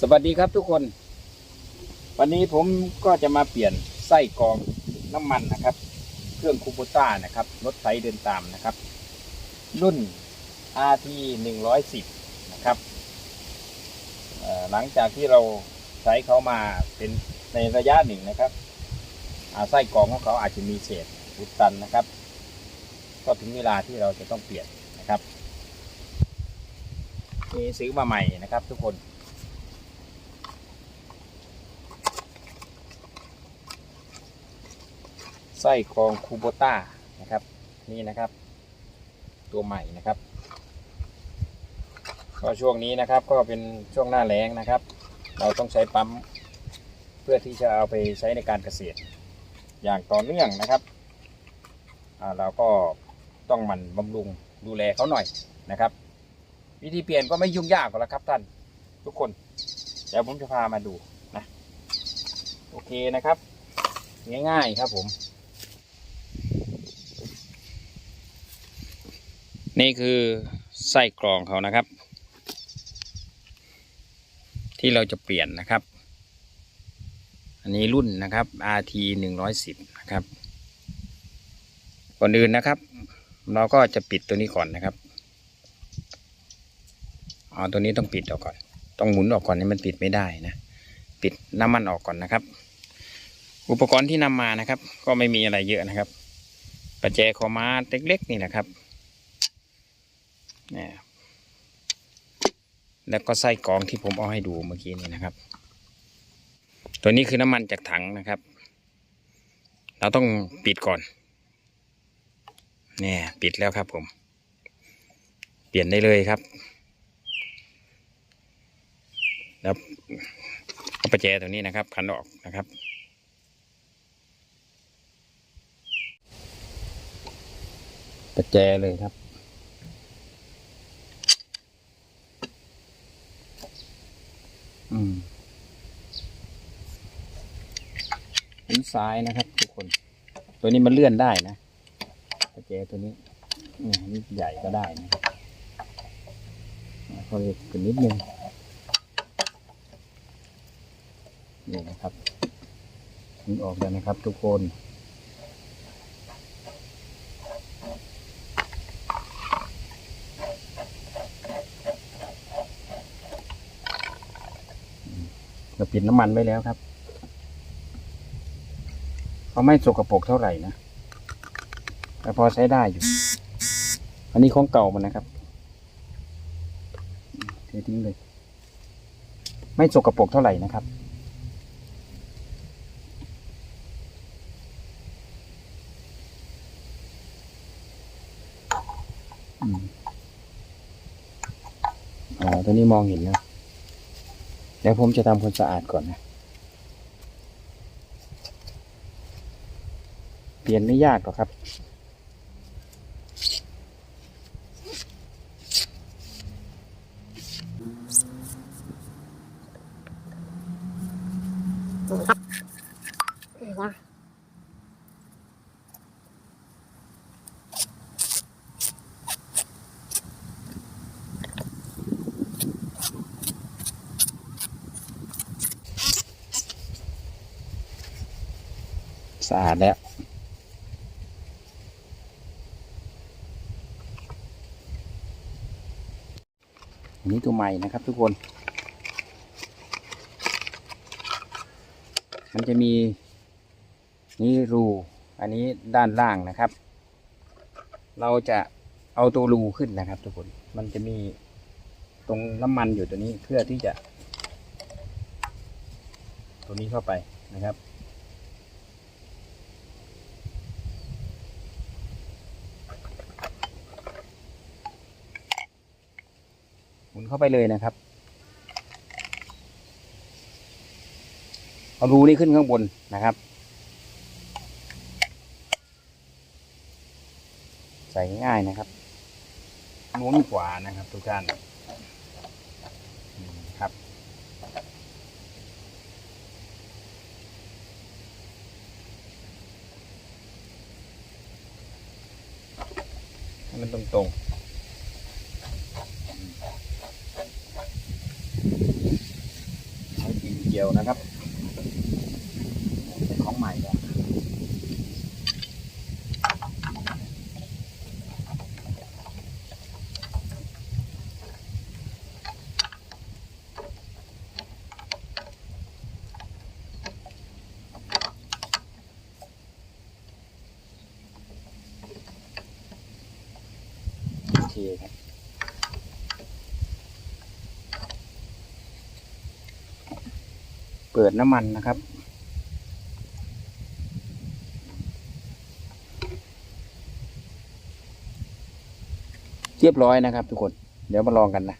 สวัสดีครับทุกคน วันนี้ผมก็จะมาเปลี่ยนไส้กรองน้ำมันนะครับ เครื่องคูโบต้านะครับรถไถเดินตามนะครับ รุ่น RT 110 นะครับหลังจากที่เราใช้เขามาเป็นในระยะหนึ่งนะครับไส้กรองของเขาอาจจะมีเศษอุดตันนะครับ ก็ถึงเวลาที่เราจะต้องเปลี่ยนนะครับนี่ซื้อมาใหม่นะครับทุกคน ไส้กรองคูโบต้านะครับ นี่นะครับ ตัวใหม่นะครับ ก็ช่วงนี้นะครับก็เป็นช่วงหน้าแล้งนะครับ เราต้องใช้ปั๊มเพื่อที่จะเอาไปใช้ในการเกษตร อย่างต่อเนื่องนะครับอ่าเราก็ต้องหมันบำรุงดูแลเขาหน่อยนะครับ วิธีเปลี่ยนก็ไม่ยุ่งยากหรอกครับท่านทุกคน เดี๋ยวผมจะพามาดูนะ โอเคนะครับ ง่ายๆครับผม นี่คือไส้กรองเขานะครับ ที่เราจะเปลี่ยนนะครับ อันนี้รุ่นนะครับ RT 110 นะครับ ก่อนอื่นนะครับ เราก็จะปิดตัวนี้ก่อนนะครับอ๋อตัวนี้ต้องปิดออกก่อน ต้องหมุนออกก่อนให้มันปิดไม่ได้นะปิดน้ำมันออกก่อนนะครับ อุปกรณ์ที่นำมานะครับ ก็ไม่มีอะไรเยอะนะครับประแจคอมาเล็กๆนี่แหละครับ นี่ยแล้วก็ไส้กรองที่ผมเอาให้ดูเมื่อกี้นี้นะครับ ตัวนี้คือน้ำมันจากถังนะครับ เราต้องปิดก่อนเนี่ยปิดแล้วครับผม เปลี่ยนได้เลยครับ แล้วเอาประแจตัวนี้นะครับคันออกนะครับประแจเลยครับ อืมนิ้วซ้ายนะครับ ทุกคน ตัวนี้มันเลื่อนได้นะประแจตัวนี้นี่ใหญ่ก็ได้นะครับอ่าเขาเล็กขึ้นนิดนึงนี่นะครับมันออกแล้วนะครับ ทุกคน เราปิดน้ำมันไว้แล้วครับเขาไม่สกปรกเท่าไหร่นะแต่พอใช้ได้อยู่ อันนี้ของเก่ามันนะครับเททิ้งเลย ไม่สกปรกเท่าไหร่นะครับอ๋อตัวนี้มองเห็นแล้ว ดี๋ยวผมจะทำความสะอาดก่อนนะเปลี่ยนไม่ยากหรอกครับนี่ครับนี่นะ สะอาดแล้วอันนี้ตัวใหม่นะครับทุกคน มันจะมี นี่รู อันนี้ด้านล่างนะครับ เราจะเอาตัวรูขึ้นนะครับ ทุกคน มันจะมีตรงน้ำมันอยู่ตัวนี้เพื่อที่จะ ตัวนี้เข้าไปนะครับ หมุน เข้าไปเลยนะครับ เอารูนี้ขึ้นข้างบนนะครับ ใส่ง่ายนะครับม้วนขวานะครับ ทุกท่านครับให้มันตรงๆอืม น ยวนะครับ เป็นของใหม่แล้วโอเคครับ เปิดน้ำมันนะครับ เรียบร้อยนะครับทุกคน เดี๋ยวมาลองกันนะ